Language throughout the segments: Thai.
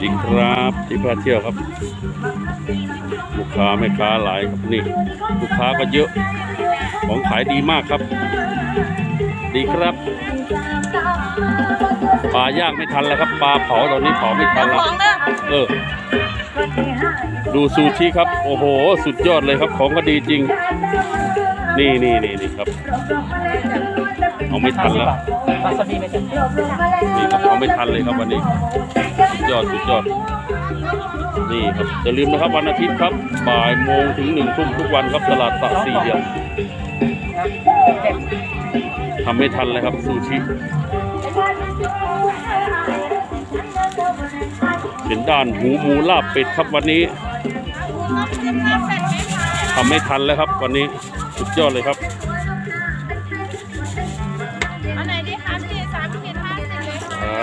จริงครับที่พาเที่ยวครับ ลูกค้าไม่ค้าหลายครับนี่ ลูกค้าก็เยอะของขายดีมากครับ ดีครับปลาย่างไม่ทันแล้วครับปลาเผาตอนนี้เผาไม่ทันแล้วของเด้อเออดูซูชิครับ โอ้โห สุดยอดเลยครับ ของก็ดีจริง นี่นี่นี่นี่ครับ เอาไม่ทันแล้ววาซาบิไหมจ๊ะนี่ครับเอาไม่ทันเลยครับวันนี้สุดยอดสุดยอด นี่ครับอย่าลืมนะครับวันอาทิตย์ครับบ่ายโมงถึงหนึ่งทุ่มทุกวันครับตลาดสะสี่เหลี่ยมทำไม่ทันเลยครับซูชิเป็นด้านหูหมูลาบเป็ดครับวันนี้ทำไม่ทันแล้วครับวันนี้สุดยอดเลยครับ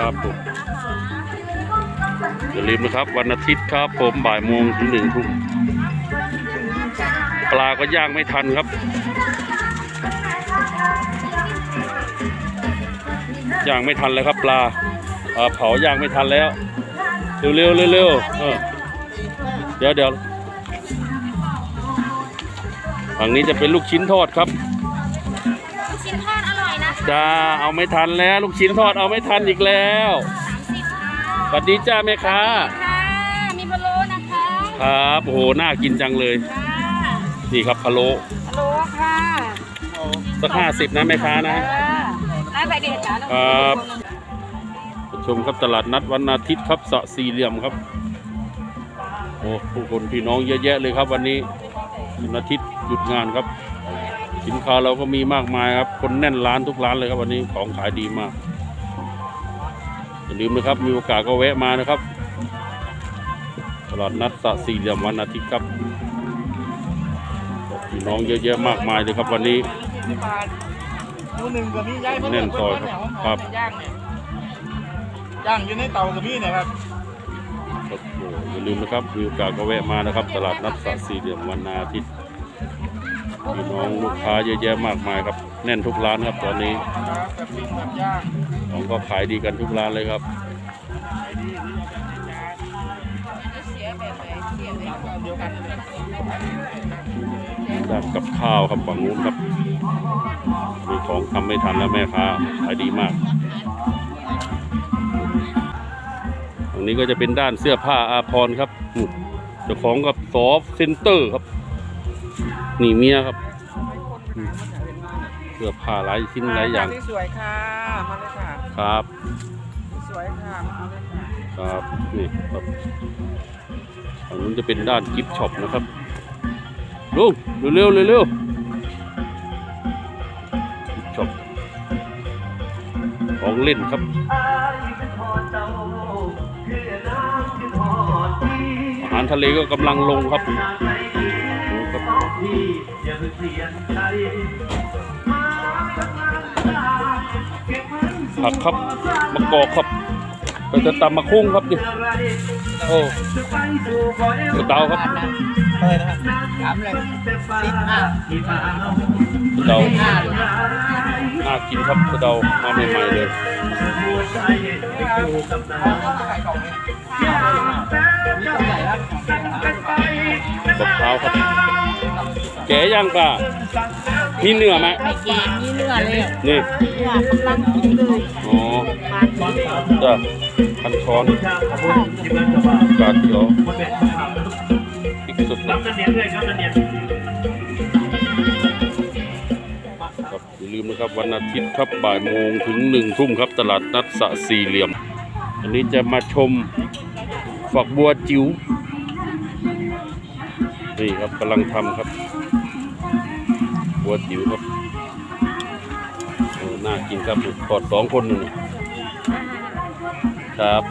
ครับผมอย่าลืมนะครับวันอาทิตย์ครับ ผมบ่ายโมงถึงหนึ่งทุ่มปลาก็ย่างไม่ทันครับย่างไม่ทันแล้วครับปลาเผาย่างไม่ทันแล้ว เร็วเร็วเร็วเร็วเดี๋ยวเดี๋ยวฝั่งนี้จะเป็นลูกชิ้นทอดครับ จ้าเอาไม่ทันแล้วลูกชิ้นทอดเอาไม่ทันอีกแล้วสามสิบค่ะสวัสดีจ้าแม่ค้าค่ะ มีพะโล้นะคะครับโอ้โหน่ากินจังเลย ค่ะนี่ครับพะโล้พะโล้ค่ะสักห้าสิบนะแม่ค้านะได้ไปเด็ดจ้าครับผู้ชมครับตลาดนัดวันอาทิตย์ครับสะสี่เหลี่ยมครับ โอ้ผู้คนพี่น้องเยอะแยะเลยครับวันนี้วันอาทิตย์หยุดงานครับ สินค้าเราก็มีมากมายครับ คนแน่นร้านทุกร้านเลยครับวันนี้ของขายดีมากอย่าลืมนะครับมีโอกาสก็แวะมานะครับ ตลาดนัดสะสี่เหลี่ยมวันอาทิตย์ครับพี่น้องเยอะแยะมากมายเลยครับวันนี้บาทหมูหนึ่งกับมีย่างแน่นซอยครับครับย่างเนี่ยย่างอยู่ในเตากับมีเนี่ยครับครับโอ้อย่าลืมนะครับมีโอกาสก็แวะมานะครับ ตลาดนัดสะสี่เหลี่ยมวันอาทิตย์ พี่น้องลูกค้าเยอะแยะมากมายครับ แน่นทุกร้านครับตอนนี้ของก็ขายดีกันทุกร้านเลยครับด้านกับข้าวครับฝั่งนู้นครับมีของทำไม่ทันแล้วแม่ค้าขายดีมากตรงนี้ก็จะเป็นด้านเสื้อผ้าอาภรครับเจ้าของกับซอฟเซ็นเตอร์ครับ นี่เมียครับอืมเสื้อผ้าหลายชิ้นหลายอย่างสวยค่ะมาเลยค่ะครับ สวยค่ะมาเลยค่ะครับนี่ครับฝั่งนู้นจะเป็นด้านกิฟต์ช็อปนะครับลุงเร็วๆเร็วๆกิฟต์ช็อปของเล่นครับอาหารทะเลก็กำลังลงครับ ดูครับผักครับมะกอกครับไปจะตำมะคุ้งครับดิโอ้กระเดาครับเท่าไหร่นะครับสามเลยสิบห้ากระเดาน่ากินครับเดามาใหม่ๆเลย มะพร้าวครับ แกะย่างป่ะมีเนื้อไหมไม่แก่มีเนื้อเลยนี่เนื้อกำลังกินเลยอ๋อจ้ะพันช้อนกาดเขียวพริกสุดครับอย่าลืมนะครับวันอาทิตย์ครับบ่ายโมงถึงหนึ่งทุ่มครับตลาดนัดสะสี่เหลี่ยม อันนี้จะมาชม ฝักบัวจิ๋วนี่ครับกำลังทำครับบัวจิ๋วครับโอ้น่ากินครับกอดสองคนหนึ่งครับ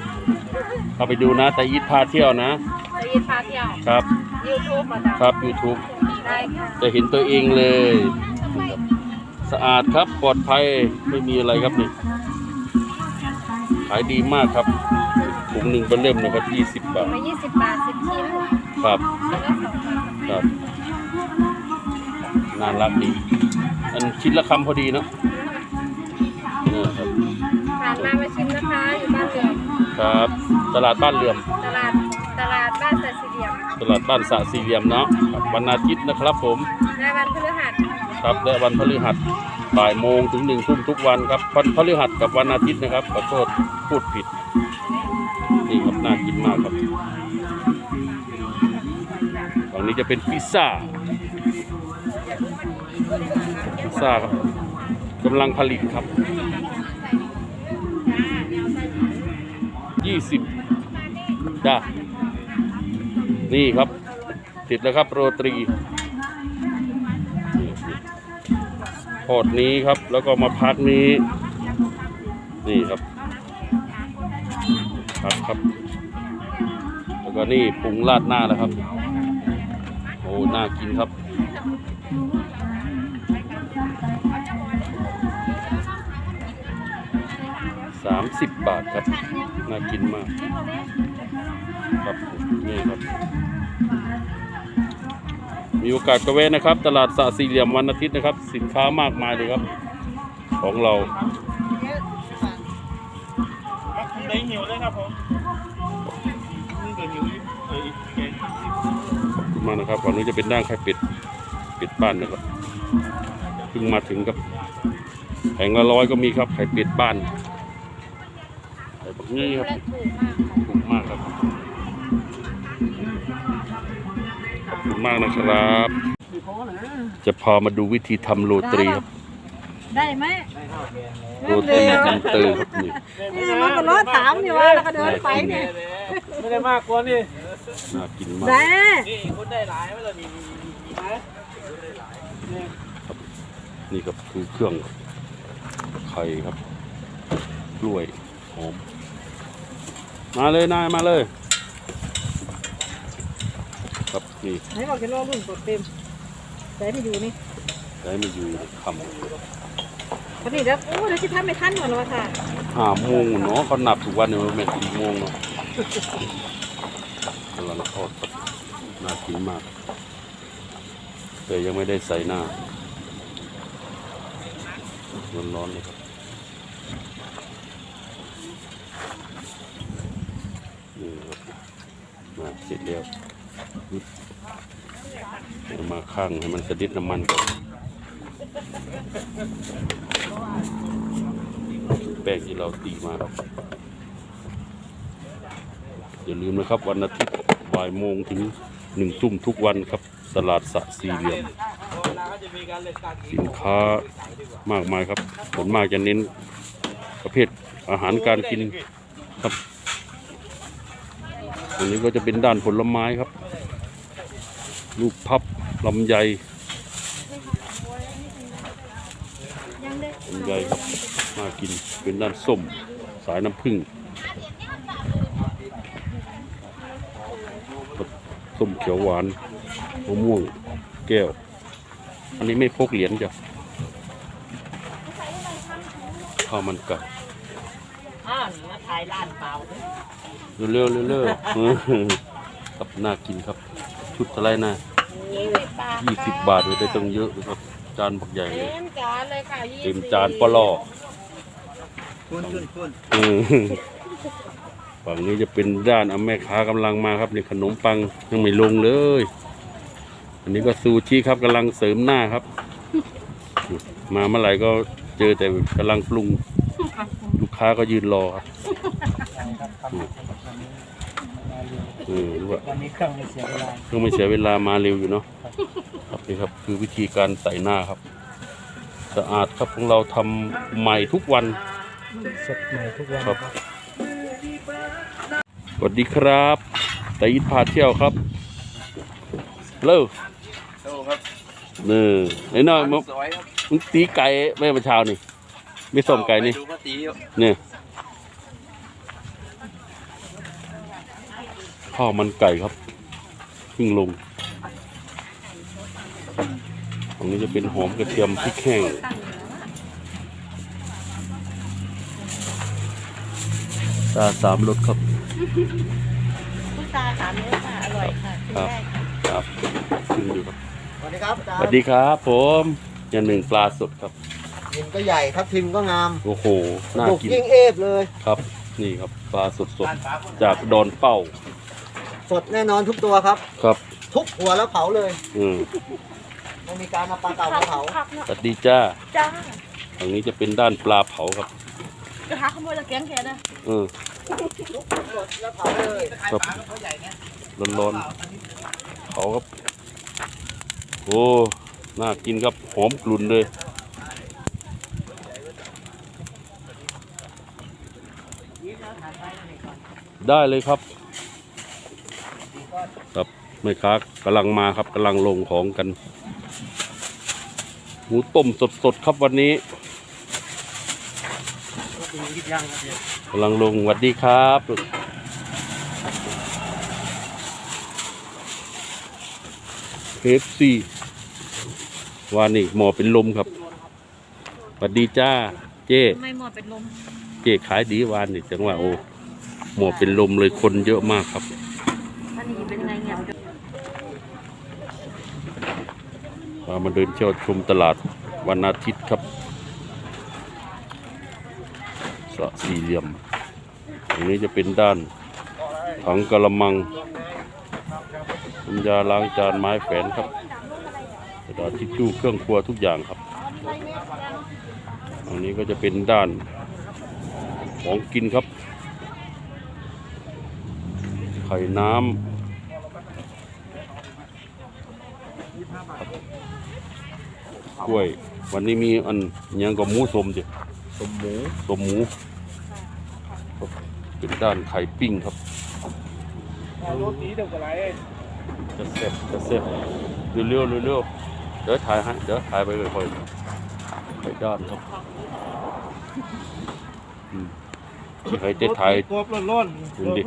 เข้าไปดูนะแต่อีทพาเที่ยวนะจะยินพาเที่ยวครับยูทูบอะจ้ะครับ YouTube ได้ค่ะจะเห็นตัวเองเลย สะอาดครับปลอดภัยไม่มีอะไรครับนี่ขายดีมากครับ ถุงหนึ่งเป็นเล่มนะครับ20บาท มายี่สิบบาทสิบชิ้นครับ ชิ้นละสองบาทครับ น่ารักดี อันชิ้นละคำพอดีเนาะเนี่ยครับ ผ่านมามาชิมนะคะอยู่บ้านเรือนครับ ตลาดบ้านเหลื่อม ตลาดตลาดบ้านสัตสี่เหลี่ยมตลาดบ้านสระสี่เหลี่ยมเนาะครับวันอาทิตย์นะครับผม ในวันพฤหัสครับและวันพฤหัสบ่ายโมงถึงหนึ่งทุ่มทุกวันครับวันพฤหัสกับวันอาทิตย์นะครับขอโทษพูดผิด นี่ครับน่ากินมากครับฝั่งนี้จะเป็นพิซซ่าพิซซ่าครับกำลังผลิตครับยี่สิบจ้านี่ครับ ติดแล้วครับโรตรีพอดนี้ครับ แล้วก็มาพักนี้ นี่ครับ พักครับ แล้วก็นี่ปรุงราดหน้าแล้วครับ โอ้ น่ากินครับสามสิบบาทครับ น่ากินมาก ครับนี่ครับ มีโอกาสก็แวะนะครับ ตลาดสระสี่เหลี่ยมวันอาทิตย์นะครับ สินค้ามากมายเลยครับ ของเรา หิวเลยครับผมนี่เดี๋ยวหิวเอ้ยแกงมากนะครับฝั่งนี้จะเป็นด้านไข่ป็ดป็ดบ้านนะครับเพิ่งมาถึงครับแผงละร้อยก็มีครับไข่ป็ดบ้านไข่แบบนี้ครับถูกมากครับขอบคุณมากนะครับ จะพามาดูวิธีทำโรตรีครับ ได้ไหมโรตีอินเตอร์ครับนี่นี่มันก็รอถามอยู่ว่าแล้วก็เดินไปเนี่ยไม่ได้มากกว่านี่น่ากินมากได้นี่คนได้หลายไหมล่ะนี่มีไหมนี่ครับคือเครื่องไข่ครับกล้วยหอมมาเลยนายมาเลย ครับนี่ไหนบอกจะรอรุ่นกดเต็มใจไม่อยู่นี่ได้มาอยู่ค พอดีแล้วโอ้เดี๋ยวจะทำไม่ทันหมดแล้วค่ะำห้าโมงเนาะเขานับทุกวันเนี่ยมันเป็นสี่โมงเนาะกำลังทอดครับน่ากินมาก แต่ยังไม่ได้ใส่หน้าร้อนๆเลยครับนี่ครับมาเสร็จแล้วมาข้างให้มันสะดิดน้ำมันก่อน แป้งที่เราตีมาครับอย่าลืมนะครับวันอาทิตย์บ่ายโมงถึงหนึ่งทุ่มทุกวันครับ ตลาดสะสี่เหลี่ยม สินค้ามากมายครับส่วนมากจะเน้นประเภทอาหารการกินครับอันนี้ก็จะเป็นด้านผลไม้ครับ ลูกพับลำไย ลำไยครับน่ากินเป็นด้านส้มสายน้ำผึ้งครับส้มเขียวหวานมะม่วงแก้ว อันนี้ไม่พกเหรียญจ้ะข้าวมันไก่อ้าวนี่มาถ่ายร้านเปล่าเร็วๆเร็วๆอื้อหือครับน่ากินครับ ชุดอะไรนะยี่สิบบาทยี่สิบบาทเลยได้ตั้งเยอะเลยครับ จานบักใหญ่เลยเต็มจานเลยค่ะยี่เต็มจานปลอคุณคุณคุณอืมฝั่งนี้จะเป็นด้านเอาแม่ค้ากำลังมาครับนี่ขนมปังยังไม่ลงเลย อันนี้ก็ซูชิครับกำลังเสริมหน้าครับ มาเมื่อไหร่ก็เจอแต่กำลังปรุง ลูกค้าก็ยืนรอครับ เออรู้ว่าวันนี้เครื่องไม่เสียเวลาเพิ่งไม่เสียเวลามาเร็วอยู่เนาะครับนี่ครับคือวิธีการใส่หน้าครับ สะอาดครับของเราทำใหม่ทุกวัน สดใหม่ทุกวันครับ สวัสดีครับตาอิดพาเที่ยวครับเลิกโอ้ครับนี่ไอ้น้อยมึงสวยครับมึงตีไก่ไม่เมื่อเช้านี่ไม่ส้มไก่นี่ดูก็ตีอยู่เนี่ย ข้าวมันไก่ครับเพิ่งลงตรงนี้จะเป็นหอมกระเทียมพริกแห้งตาสามรสครับพุทราสามเนื้อค่ะ อร่อยค่ะกินได้ค่ะครับขึ้นอยู่ครับสวัสดีครับอาจาสรวัสย์ดีครับ ผมอย่างหนึ่งปลาสดครับทิมก็ใหญ่ครับทิมก็งามโอ้โหน่าปลูกกินยิ่งเอฟเลยครับ นี่ครับปลาสดๆจากดอนเป้า สดแน่นอนทุกตัวครับ ครับทุกหัวแล้วเผาเลยอืมไม่มีการเอาปลาเก่ามาเผาผักเนาะสวัสดีจ้าจ้าทางนี้จะเป็นด้านปลาเผาครับกระทะขโมยตะแกรงแค่นะเออทุกสดแล้วเผาเลยครับร้อนๆเผาครับ โอ้น่ากินครับหอมกลุ่นเลยได้เลยครับครับ แม่ค้ากำลังมาครับกำลังลงของกันหมูต้มสดๆครับวันนี้กำลังลงสวัสดีครับเคฟซีวานี่หมอเป็นลมครับสวัสดีจ้า เจ๊ไม่หมดเป็นลม เจ๊ขายดีวานนี่จังว่าโอ้หมอเป็นลมเลยคนเยอะมากครับอันนี้เป็นไงเงียบ พามาเดินเที่ยวชมตลาดวันอาทิตย์ครับสระสี่เหลี่ยมตรงนี้จะเป็นด้านถังกระมังน้ำยาล้างจานไม้แฝนครับกระดาษทิชชู่เครื่องครัวทุกอย่างครับตรงนี้ก็จะเป็นด้านของกินครับ ไข่น้ำ กล้วย วันนี้มีอันอิหยังกับหมูสมดิสมหมูสมหมูครับเป็นด้านไข่ปิ้งครับโรตีเดียวกับไรจะเสร็จจะเสร็จเร็วเร็วเร็วเร็วเดี๋ยวถ่ายให้เดี๋ยวถ่ายไปเลยค่อยไข่ด้านครับอืมใครจะถ่ายกรอบร้อนดูดิ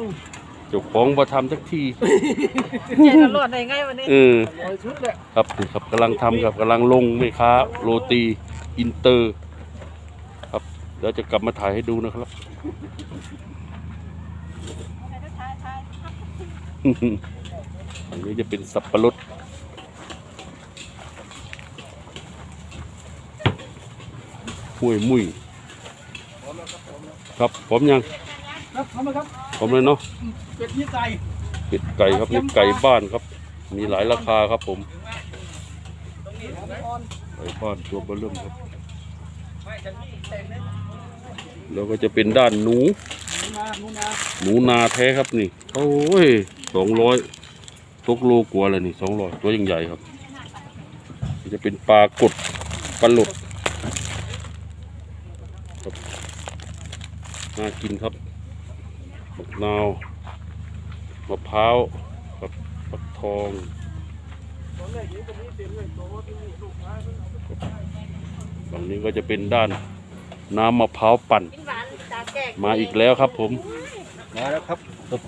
เจ้าของมาทำสักทีเจ๊กันรอดได้ไงวันนี้เออลอยชุดเลยครับนี่ครับกำลังทำครับกำลังลงแม่ค้าโรตีอินเตอร์ ครับเดี๋ยวจะกลับมาถ่ายให้ดูนะครับอันนี้จะเป็นสับปะรดห้วยมุ้ยครับผมยัง ครับทำมาครับผมเลยเนาะเป็ดยี่ไก่เป็ดไก่ครับนี่ไก่บ้านครับ มีหลายราคาครับผมไก่บ้านตัวเบอร์เริ่มครับ แล้วก็จะเป็นด้านหนูมาหนูนาหนูนาแท้ครับนี่โอ้ยสองร้อยตกโลกว่าเลยนี่สองร้อยตัวยังใหญ่ครับนี่จะเป็นปลากดปลาหลดครับน่ากินครับ มะนาวมะพร้าวครับปักทองฝั่งนี้ก็จะเป็นด้านน้ำมะพร้าวปั่นหวานตาแก่มาอีกแล้วครับผม มาแล้วครับ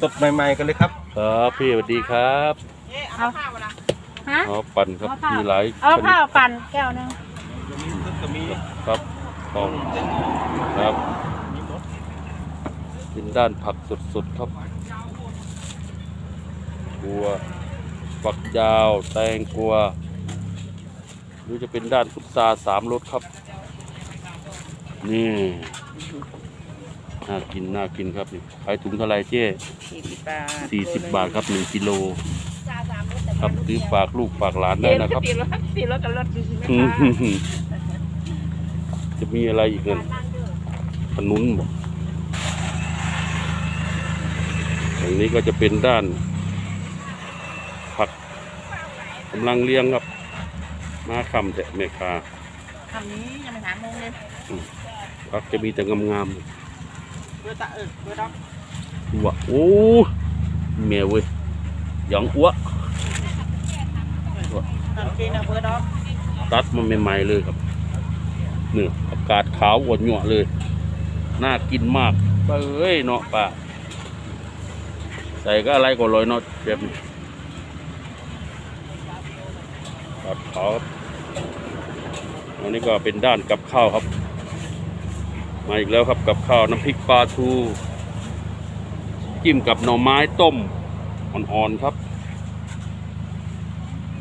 สดๆใหม่ๆกันเลยครับ ครับพี่สวัสดีครับเอาข้าวละฮะอ๋อปั่นครับเอาข้าวมีหลายเอาชนิข้าดวปั่นแก้วหนึงจะมีครับทองครับ เป็นด้านผักสดๆครับกัวฝักยาว แตงกัว หรือจะเป็นด้านพุทราสามรสครับ นี่ น่ากิน น่ากินครับนี่ขายถุงเท่าไหรเจ๊สี่สิบบาทสี่สิบบาทครับหนึ่งกิโลจ้าสามรสแต่ครับซื้อฝากลูกฝากหลานได้นะครับตีรถตีรถกันรถดีไหมอืคะมจะมีอะไรอีกเงินขนุนบอกตร งนี้ก็จะเป็นด้าน ผักกำลังเลี้ยงครับ มาคำแต่เมคาคำนี้ยังไม่ถามโมงเลยผักจะมีแต่งามเบอร์ตาเออเบอร์ดอกๆอ้วโอ้เมียเว้ยหยองอ้วตอนกินอะเบอร์ดอกตัดมาใหม่ๆเลยครับเนี่ยอากาศขาวอวดหยวเลย น่ากินมากป้าเอ้ยเนาะป้า ใส่ก็อะไรก็ลอยเนาะแบบตัดขาวครับอันนี้ก็เป็นด้านกับข้าวครับ มาอีกแล้วครับกับข้าวน้ำพริกปลาทู จิ้มกับหน่อไม้ต้มอ่อนๆครับ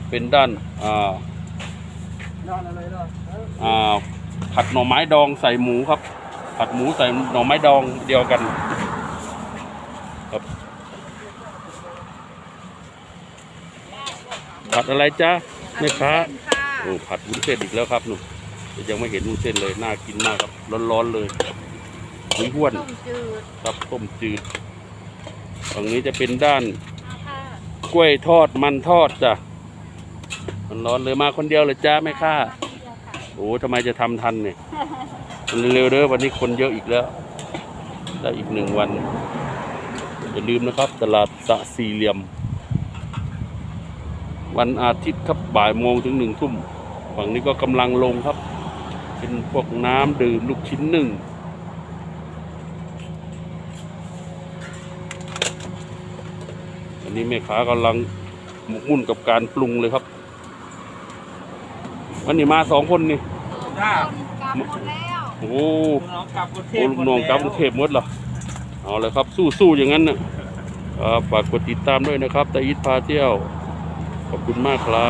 เป็นด้านอ่านอนอะไรเนาะอ่าผัดหน่อไม้ดองใส่หมูครับ ผัดหมูใส่หน่อไม้ดองเดียวกัน ครับ ผัดอะไรจ๊ะแม่ค้าค่ะโอ้ผัดวุ้นเส้นอีกแล้วครับหนุ่มยังไม่เห็นวุ้นเส้นเลยน่ากินมากครับร้อนๆเลยหุยห้วนต้มจืดครับต้มจืดฝั่งนี้จะเป็นด้านค่ะกล้วยทอดมันทอดจ้ะมันร้อนเลยมาคนเดียวเลยจ้าแม่ค้าโอ้ทำไมจะทำทันเนี่ยมันเร็วๆเด้อวันนี้คนเยอะอีกแล้วได้อีกหนึ่งวันอย่าลืมนะครับ ตลาดสะสี่เหลี่ยม วันอาทิตย์ครับบ่ายโมงถึงหนึ่งทุ่มฝั่งนี้ก็กำลังลงครับ เป็นพวกน้ำดื่มลูกชิ้นหนึ่งอันนี้แม่ค้ากำลังหมกมุ่นกับการปรุงเลยครับ วันนี้มาสองคนนี่จ้ากลับหมดแล้วโอ้โหลูกน้องกลับกรุงเทโอ้พลูกน้องกลับกรุงเทพหมดเหรอเอาเลยครับสู้ๆอย่างนั้นนะครับฝากกดติดตามด้วยนะครับตาอิทพาเที่ยว ขอบคุณมากครับ